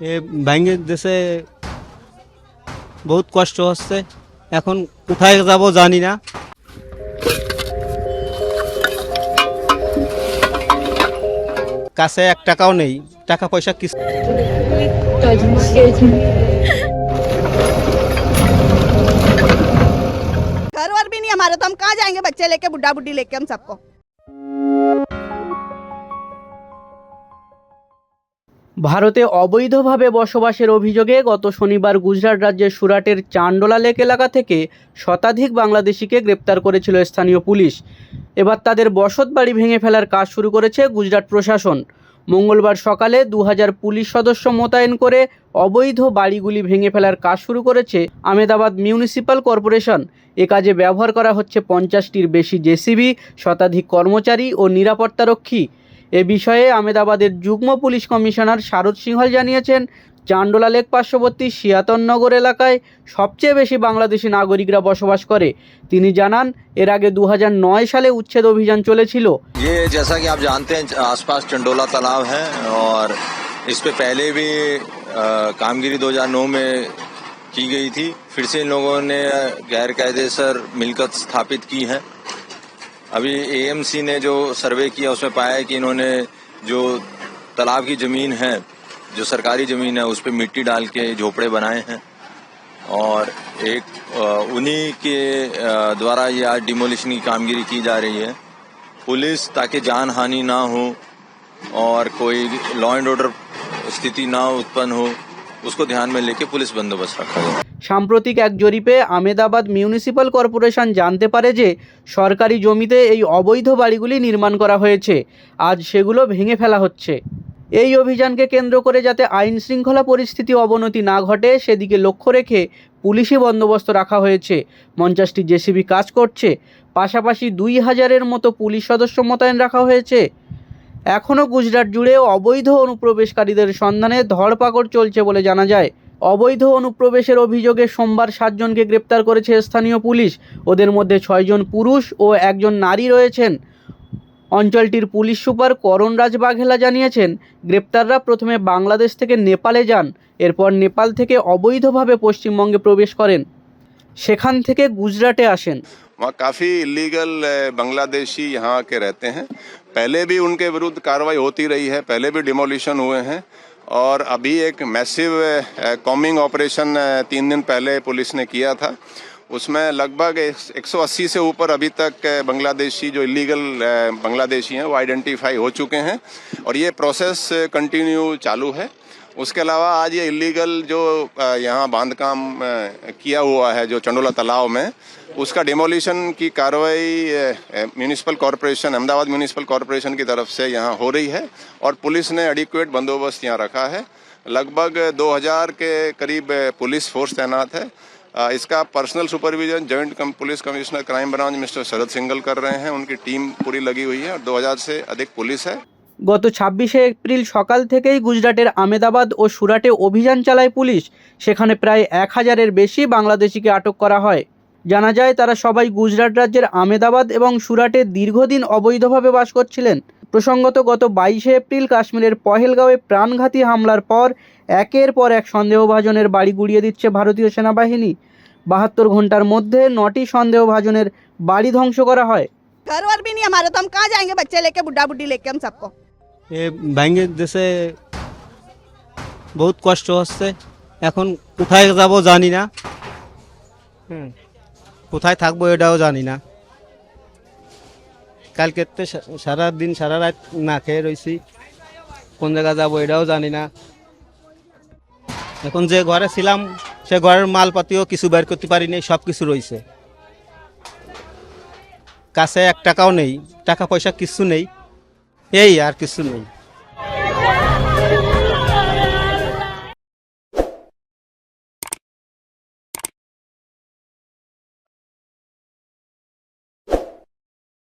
এ ভেঙে দেশে বহুত কষ্ট হচ্ছে এখন কোথায় যাব জানি না কাছে এক টাকাও নেই টাকা পয়সা কিছু घर वर भी नहीं हमारे तो हम कहाँ जाएंगे बच्चे लेके बुढ़ा बुढ़ी लेके हम सबको ভারতে অবৈধভাবে বসবাসের অভিযোগে গত শনিবার গুজরাট রাজ্যের সুরাটের চান্ডোলা লেক এলাকা থেকে শতাধিক বাংলাদেশিকে গ্রেপ্তার করেছিল স্থানীয় পুলিশ। এবার তাদের বসত বাড়ি ভেঙে ফেলার কাজ শুরু করেছে গুজরাট প্রশাসন। মঙ্গলবার সকালে দু হাজার পুলিশ সদস্য মোতায়েন করে অবৈধ বাড়িগুলি ভেঙে ফেলার কাজ শুরু করেছে আমেদাবাদ মিউনিসিপ্যাল কর্পোরেশন। এ কাজে ব্যবহার করা হচ্ছে পঞ্চাশটির বেশি জেসিবি, শতাধিক কর্মচারী ও নিরাপত্তারক্ষী। এ বিষয়ে আমেদাবাদের যুগ্ম পুলিশ কমিশনার শারদ সিংহল জানিয়েছেন চান্ডোলা লেক পার্শ্ববর্তী সিয়াতননগর এলাকায় সবচেয়ে বেশি বাংলাদেশি নাগরিকরা বসবাস করে তিনি জানান এর আগে দু সালে উচ্ছেদ অভিযান চলেছিল ये जैसा कि आप जानते हैं आसपास चंडोला तालाब है और इस पे पहले भी अ, कामगिरी 2009 में की गई थी फिर से इन लोगों ने गैर कायदेसर मिलकत स्थापित की है अभी एएमसी ने जो सर्वे किया, उसमें पाया है कि इन्होंने जो तालाब की ज़मीन है, जो सरकारी ज़मीन है, उस पर मिट्टी डाल के झोपड़े बनाए हैं। और एक उन्हीं के द्वारा ये आज डिमोलिशन की कामगिरी की जा रही है। पुलिस, ताकि जान हानि ना हो और कोई लॉ एंड ऑर्डर स्थिति ना उत्पन्न हो, उसको ध्यान में लेके पुलिस बंदोबस्त रखा गया সাম্প্রতিক এক জরিপে আমেদাবাদ মিউনিসিপ্যাল কর্পোরেশন জানতে পারে যে সরকারি জমিতে এই অবৈধ বাড়িগুলি নির্মাণ করা হয়েছে। আজ সেগুলো ভেঙে ফেলা হচ্ছে। এই অভিযানকে কেন্দ্র করে যাতে আইন শৃঙ্খলা পরিস্থিতি অবনতি না ঘটে, সেদিকে লক্ষ্য রেখে পুলিশি বন্দোবস্ত রাখা হয়েছে। পঞ্চাশটি জেসিবি কাজ করছে। পাশাপাশি দুই হাজারের মতো পুলিশ সদস্য মোতায়েন রাখা হয়েছে। এখনও গুজরাট জুড়ে অবৈধ অনুপ্রবেশকারীদের সন্ধানে ধরপাকড় চলছে বলে জানা যায়। অবৈধ অনুপ্রবেশের অভিযোগে সোমবার সাতজনকে গ্রেপ্তার করেছে স্থানীয় পুলিশ ওদের মধ্যে ছয়জন পুরুষ ও একজন নারী রয়েছেন অঞ্চলটির পুলিশ সুপার করণরাজ বাঘেলা জানিয়েছেন গ্রেপ্তাররা প্রথমে বাংলাদেশ থেকে নেপালে যান এরপর নেপাল থেকে অবৈধভাবে পশ্চিমবঙ্গে প্রবেশ করেন সেখান থেকে গুজরাটে আসেন वहाँ काफ़ी इलीगल बांग्लादेशी यहाँ के रहते हैं पहले भी उनके विरुद्ध कार्रवाई होती रही है पहले भी डिमोलिशन हुए हैं और अभी एक मैसिव कॉमिंग ऑपरेशन तीन दिन पहले पुलिस ने किया था। उसमें लगभग 180 से ऊपर अभी तक बांग्लादेशी जो इलीगल बांग्लादेशी हैं, वो आइडेंटिफाई हो चुके हैं। और ये प्रोसेस कंटिन्यू चालू है। उसके अलावा आज ये इलीगल जो यहाँ बाँध काम किया हुआ है, जो चंडोला तालाब में, उसका डिमोलिशन की कार्रवाई municipal corporation Ahmedabad municipal corporation की तरफ़ से यहाँ हो रही है। और पुलिस ने एडिक्वेट बंदोबस्त यहाँ रखा है। लगभग 2000 के करीब पुलिस फोर्स तैनात है। इसका personal supervision joint cum, police commissioner crime branch mister Sharad Singhal कर रहे हैं उनकी टीम पूरी लगी हुई है और 2000 से अधिक पुलिस है গত ছাব্বিশে এপ্রিল সকাল থেকেই গুজরাটের আমেদাবাদ ও সুরাটে অভিযান চালায় পুলিশ সেখানে প্রায় এক হাজারের বেশি বাংলাদেশিকে আটক করা হয় জানা যায় তারা সবাই গুজরাট রাজ্যের আমেদাবাদ এবং সুরাটে দীর্ঘদিন অবৈধভাবে বাস করছিলেন প্রসঙ্গত গত বাইশে এপ্রিল কাশ্মীরের পহেলগাঁওয়ে প্রাণঘাতী হামলার পর একের পর এক সন্দেহভাজনের বাড়ি গুড়িয়ে দিচ্ছে ভারতীয় সেনাবাহিনী বাহাত্তর ঘন্টার মধ্যে নটি সন্দেহভাজনের বাড়ি ধ্বংস করা হয় घर वर भी नहीं हमारे तो हम कहाँ जाएंगे बच्चे लेके बुढ़ा बुढ़ी लेके हम सबको এ ভেঙে দেশে বহুত কষ্ট হচ্ছে এখন কোথায় যাব জানি না হুম, কোথায় থাকবো এটাও জানি না কালকে তো সারা দিন সারা রাত না খেয়ে রয়েছি কোন জায়গা যাব এটাও জানি না। এখন যে ঘরে ছিলাম, সে ঘরের মালপাতিও কিছু বের করতে পারিনি সব কিছু রয়েছে কাছে এক টাকাও নেই, টাকা পয়সা কিছু নেই, এই আর কিছু নেই।